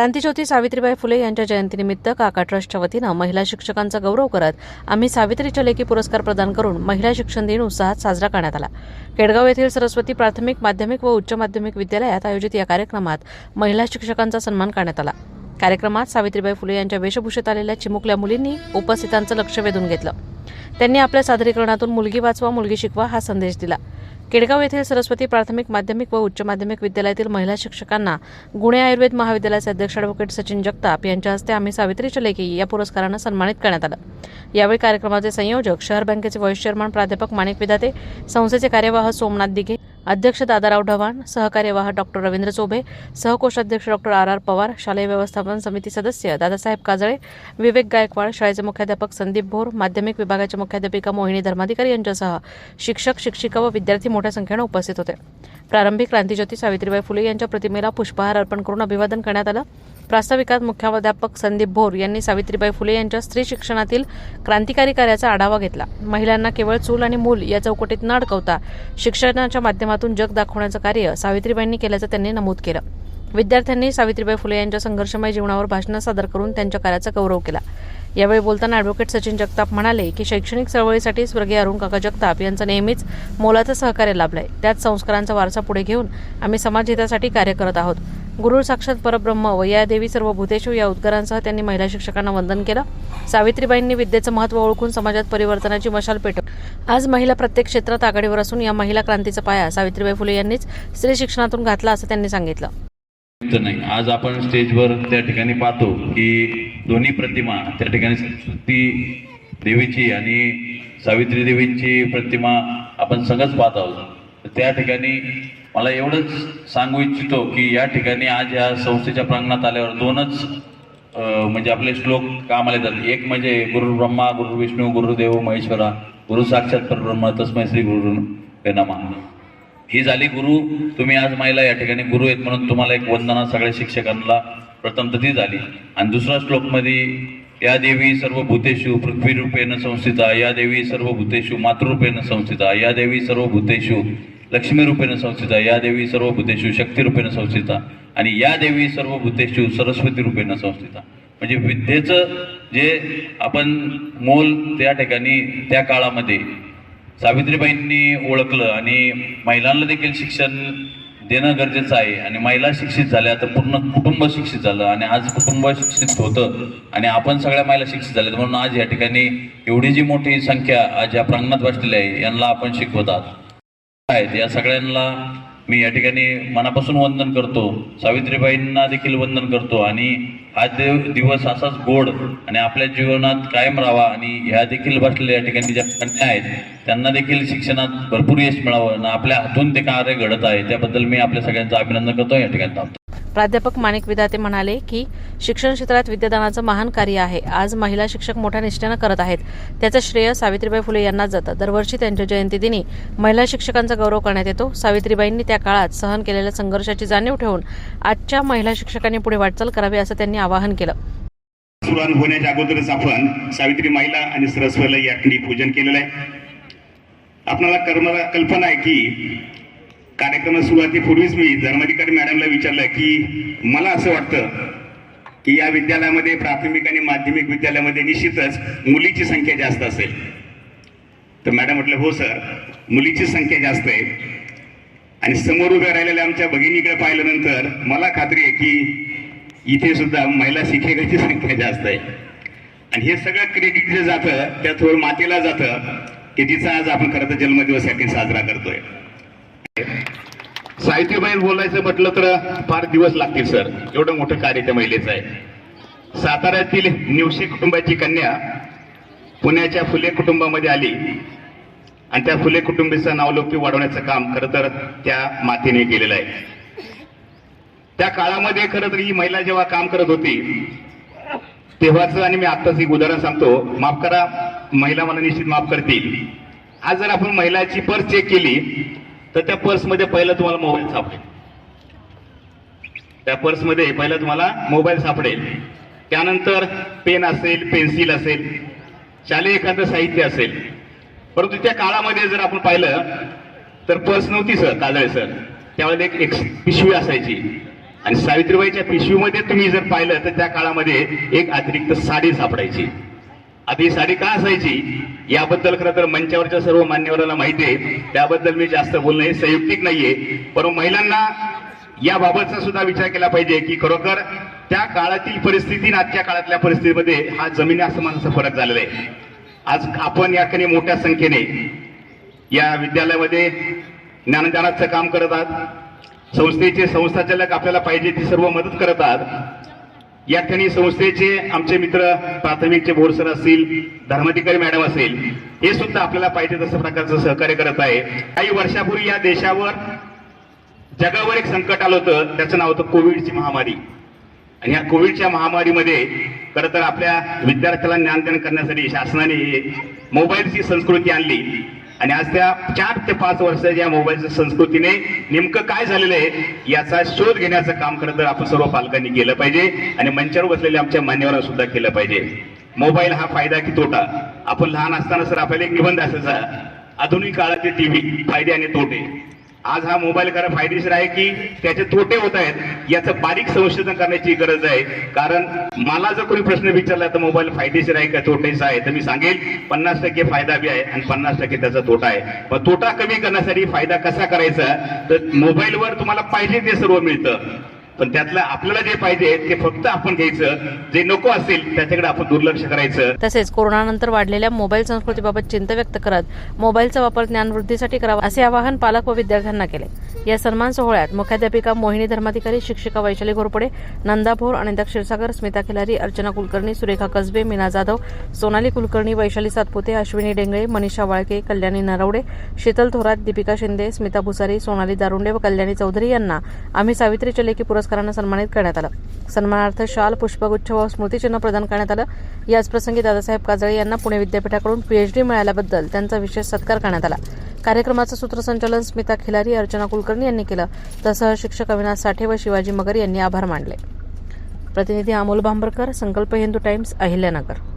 क्रांतीज्योती सावित्रीबाई फुले यांच्या जयंतीनिमित्त काका ट्रस्टच्या वतीनं महिला शिक्षकांचा गौरव करत आम्ही सावित्रीच्या लेखी पुरस्कार प्रदान करून महिला शिक्षण दिन उत्साहात साजरा करण्यात आला. केडगाव येथील सरस्वती प्राथमिक माध्यमिक व उच्च माध्यमिक विद्यालयात आयोजित या कार्यक्रमात महिला शिक्षकांचा सन्मान करण्यात आला. कार्यक्रमात सावित्रीबाई फुले यांच्या वेशभूषेत आलेल्या चिमुकल्या मुलींनी उपस्थितांचं लक्ष वेधून घेतलं. त्यांनी आपल्या सादरीकरणातून मुलगी वाचवा मुलगी शिकवा हा संदेश दिला. केडगाव येथील सरस्वती प्राथमिक माध्यमिक व उच्च माध्यमिक विद्यालयातील महिला शिक्षकांना गुणे आयुर्वेद महाविद्यालयाचे अध्यक्ष अॅडव्होकेट सचिन जगताप यांच्या हस्ते आम्ही सावित्रीच्या लेखी या पुरस्कारानं सन्मानित करण्यात आलं. यावेळी कार्यक्रमाचे संयोजक शहर बँकेचे व्हाईस चेअरमन प्राध्यापक माणिक विदाते संस्थेचे कार्यवाह सोमनाथ दिघे अध्यक्ष दादाराव ढवाण सहकार्यवाह डॉक्टर रवींद्र चोभे सहकोषाध्यक्ष डॉक्टर आर. आर. पवार शालेय व्यवस्थापन समिती सदस्य दादासाहेब काजळे विवेक गायकवाड शाळेचे मुख्याध्यापक संदीप भोर माध्यमिक विभागाच्या मुख्याध्यापिका मोहिनी धर्माधिकारी यांच्यासह शिक्षक शिक्षिका व विद्यार्थी मोठ्या संख्येनं उपस्थित होते. प्रारंभी क्रांतीज्योती सावित्रीबाई फुले यांच्या प्रतिमेला पुष्पहार अर्पण करून अभिवादन करण्यात आलं. प्रास्ताविकात मुख्याध्यापक संदीप भोर यांनी सावित्रीबाई फुले यांच्या स्त्री शिक्षणातील क्रांतिकारी कार्याचा आढावा घेतला. महिलांना केवळ चूल आणि मूल या चौकटीत न अडकवता शिक्षणाच्या माध्यमातून जग दाखवण्याचं कार्य सावित्रीबाईंनी केल्याचं त्यांनी नमूद केलं. विद्यार्थ्यांनी सावित्रीबाई फुले यांच्या संघर्षमय जीवनावर भाषणं सादर करून त्यांच्या कार्याचा गौरव केला. यावेळी बोलताना ॲडव्होकेट सचिन जगताप म्हणाले की शैक्षणिक चळवळीसाठी स्वर्गीय अरुण काका जगताप यांचं नेहमीच मोलाचं सहकार्य लाभलंय. त्याच संस्कारांचा वारसा पुढे घेऊन आम्ही समाजहितासाठी कार्य करत आहोत. गुरु साक्षात परब्रह्म व या देवी सर्व भूतेषु या उद्गारांसह त्यांनी महिला शिक्षकांना वंदन केलं. सावित्रीबाईंनी विद्येचं महत्त्व ओळखून समाजात परिवर्तनाची मशाल पेटव आज महिला प्रत्येक क्षेत्रात आघाडीवर असून या महिला क्रांतीचा पाया सावित्रीबाई फुले यांनीच स्त्री शिक्षणातून घातला असं त्यांनी सांगितलं. नाही आज आपण स्टेजवर त्या ठिकाणी पाहतो की दोन्ही प्रतिमा त्या ठिकाणी सरस्वती देवीची आणि सावित्री देवींची प्रतिमा आपण सगळंच पाहत आहोत. त्या ठिकाणी मला एवढंच सांगू इच्छितो की या ठिकाणी आज या संस्थेच्या प्रांगणात आल्यावर दोनच म्हणजे आपले श्लोक कामाला येतात. एक म्हणजे गुरु ब्रह्मा गुरु विष्णू गुरुदेव महेश्वरा गुरु साक्षात परब्रह्म तस्मै श्री गुरु नमा. ही झाली गुरु. तुम्ही आज महिला या ठिकाणी गुरु आहेत म्हणून तुम्हाला एक वंदना सगळ्या शिक्षकांना. प्रथम तर ती झाली. आणि दुसरा श्लोकमध्ये या देवी सर्व भूतेषु पृथ्वीरूपेण संस्थिता या देवी सर्व भूतेषु मातृरूपेण संस्थिता या देवी सर्व भूतेषु लक्ष्मी रूपेण संस्थिता या देवी सर्व भूतेषु शक्ती रूपेण संस्थिता आणि या देवी सर्व भूतेषु सरस्वती रूपेण संस्थिता. म्हणजे विद्येचं जे आपण मोल त्या ठिकाणी त्या काळामध्ये सावित्रीबाईंनी ओळखलं आणि महिलांना देखील शिक्षण देणं गरजेचं आहे आणि महिला शिक्षित झाल्या तर पूर्ण कुटुंब शिक्षित झालं आणि आज कुटुंब शिक्षित होतं आणि आपण सगळ्या महिला शिक्षित झाल्या म्हणून आज या ठिकाणी एवढी जी मोठी संख्या आज या प्रांगणात बसलेली आहे यांना आपण शिकवत आहात. आहेत. या सगळ्यांना मी या ठिकाणी मनापासून वंदन करतो. सावित्रीबाईंना देखील वंदन करतो. आणि हा देव दिवस असाच गोड आणि आपल्या जीवनात कायम राहावा आणि ह्या देखील बसलेल्या या ठिकाणी ज्या कन्या आहेत त्यांना देखील शिक्षणात भरपूर यश मिळावं आणि आपल्या हातून ते कार्य घडत आहे. त्याबद्दल मी आपल्या सगळ्यांचं अभिनंदन करतो. या ठिकाणी थांबतो. प्राध्यापक माणिक विधाते म्हणाले की शिक्षण क्षेत्रात विद्यादानाचं महान कार्य आहे. आज महिला शिक्षक मोठ्या निष्ठेनं करत आहेत. त्याचं श्रेय सावित्रीबाई फुले यांनाच जातं. दरवर्षी त्यांच्या जयंतीदिनी महिला शिक्षकांचा गौरव करण्यात येतो. सावित्रीबाईंनी त्या काळात सहन केलेल्या संघर्षाची जाणीव ठेवून आजच्या महिला शिक्षकांनी पुढे वाटचाल करावी असं त्यांनी आवाहन केलं. सुरुवात होण्याच्या अगोदरच आपण सावित्री महिला आणि सरस्वतीला या ठिकाणी पूजन केलेलं आहे. आपल्याला कल्पना आहे की कार्यक्रम सुरुवातीपूर्वीच मी धर्माधिकारी मॅडमला विचारलं की मला असं वाटतं की या विद्यालयामध्ये प्राथमिक आणि माध्यमिक विद्यालयामध्ये निश्चितच मुलीची संख्या जास्त असेल. तर मॅडम म्हटलं हो सर मुलीची संख्या जास्त आहे. आणि समोर उभ्या राहिलेल्या आमच्या भगिनीकडे पाहिल्यानंतर मला खात्री आहे की इथे सुद्धा महिला शिक्षकाची संख्या जास्त आहे. आणि हे सगळं क्रेडिट जे जातं त्या थोर मातेला जातं की तिचा आज आपण खरं तर जन्मदिवस याठी साजरा करतोय. साहित्यबाई बोलायचं म्हटलं तर फार दिवस लागतील सर. एवढं मोठं कार्य त्या महिलेचं आहे. साताऱ्यातील निवशी कुटुंबाची कन्या पुण्याच्या फुले कुटुंबामध्ये आली. आणि त्या फुले कुटुंबीचं नावलौकिक वाढवण्याचं काम खरं तर त्या मातेने केलेलं आहे. त्या काळामध्ये खरं तर ही महिला जेव्हा काम करत होती तेव्हाच आणि मी आत्ताच एक उदाहरण सांगतो. माफ करा महिला मला निश्चित माफ करतील. आज जर आपण महिलाची पर्स चेक केली तर त्या पर्समध्ये पहिलं तुम्हाला मोबाईल सापडेल. त्या पर्समध्ये पहिलं तुम्हाला मोबाईल सापडेल. त्यानंतर पेन असेल पेन्सिल असेल शालेय एखादं साहित्य असेल. परंतु त्या काळामध्ये जर आपण पाहिलं तर पर्स नव्हती सर काजळे सर. त्यावेळेला एक एक पिशवी असायची. आणि सावित्रीबाईच्या पिशवीमध्ये तुम्ही जर पाहिलं तर त्या काळामध्ये एक अतिरिक्त साडी सापडायची. आधी साडी का असायची? याबद्दल खरं तर मंचावरच्या सर्व मान्यवरांना माहिती आहे. त्याबद्दल मी जास्त बोलणं हे संयुक्तिक नाहीये. परंतु महिलांना याबाबतचा सुद्धा विचार केला पाहिजे की खरोखर त्या काळातील परिस्थिती आजच्या काळातल्या परिस्थितीमध्ये हा जमिनी आसमानाचा फरक झालेला आहे. आज आपण या ठिकाणी मोठ्या संख्येने या विद्यालयामध्ये ज्ञानदानाचं काम करतात संस्थेचे संस्थाचालक आपल्याला पाहिजे ती सर्व मदत करतात या ठिकाणी संस्थेचे आमचे मित्र प्राथमिकचे बोरसर असतील धर्माधिकारी मॅडम असेल हे सुद्धा आपल्याला पाहिजे तसं प्रकारचं सहकार्य करत आहे. काही वर्षापूर्वी या देशावर जगावर एक संकट आलं होतं त्याचं नाव होतं कोविडची महामारी. आणि या कोविडच्या महामारीमध्ये खरं तर आपल्या विद्यार्थ्याला ज्ञानदान करण्यासाठी शासनाने मोबाईलची संस्कृती आणली. आणि आज त्या चार ते पाच वर्षाच्या मोबाईलच्या संस्कृतीने नेमकं काय झालेलं आहे याचा शोध घेण्याचं काम खरं तर आपण सर्व पालकांनी केलं पाहिजे आणि मंचावर बसलेल्या आमच्या मान्यवरांना सुद्धा केलं पाहिजे. मोबाईल हा फायदा की तोटा? आपण लहान असताना सर आपल्याला एक निबंध असायचा आधुनिक काळातील टीव्ही फायदे आणि तोटे. आज हा मोबाईल खरा फायदेशीर आहे की त्याचे तोटे होत आहेत याचं बारीक संशोधन करण्याची गरज आहे. कारण मला जर कोणी प्रश्न विचारला तर मोबाईल फायदेशीर आहे का तोटेचा आहे तर मी सांगेल पन्नास टक्के फायदा बी आहे आणि पन्नास टक्के त्याचा तोटा आहे. पण तोटा कमी करण्यासाठी फायदा कसा करायचा? तर मोबाईलवर तुम्हाला पाहिजे ते सर्व मिळतं. पण त्यातलं आपल्याला जे पाहिजे ते फक्त आपण घ्यायचं. जे नको असेल त्याच्याकडे आपण दुर्लक्ष करायचं. तसेच कोरोनानंतर वाढलेल्या मोबाईल संस्कृतीबाबत चिंता व्यक्त करत मोबाईलचा वापर ज्ञानवृद्धीसाठी करावा असे आवाहन पालक व विद्यार्थ्यांना केले. या सन्मान सोहळ्यात मुख्याध्यापिका मोहिनी धर्माधिकारी शिक्षिका वैशाली घोरपडे नंदा भोर अनिता क्षीरसागर स्मिता खिलारी अर्चना कुलकर्णी सुरेखा कसबे मीना जाधव सोनाली कुलकर्णी वैशाली सातपुते अश्विनी डेंगळे मनीषा वाळके कल्याणी नरवडे शीतल थोरात दीपिका शिंदे स्मिता भुसारी सोनाली दारुंडे व कल्याणी चौधरी यांना आम्ही सावित्री चलेकी पुरस्कारानं सन्मानित करण्यात आलं. सन्मानार्थ शाल पुष्पगुच्छ व स्मृतिचिन्ह प्रदान करण्यात आलं. याच प्रसंगी दादासाहेब काजळे यांना पुणे विद्यापीठाकडून पीएचडी मिळाल्याबद्दल त्यांचा विशेष सत्कार करण्यात आला. कार्यक्रमाचं सूत्रसंचालन स्मिता खिलारी अर्चना कुलकर्णी यांनी केलं. तसं शिक्षक अविनाश साठे व शिवाजी मगर यांनी आभार मानले. प्रतिनिधी अमोल भांबरकर संकल्प हिंदू टाइम्स अहिल्यानगर.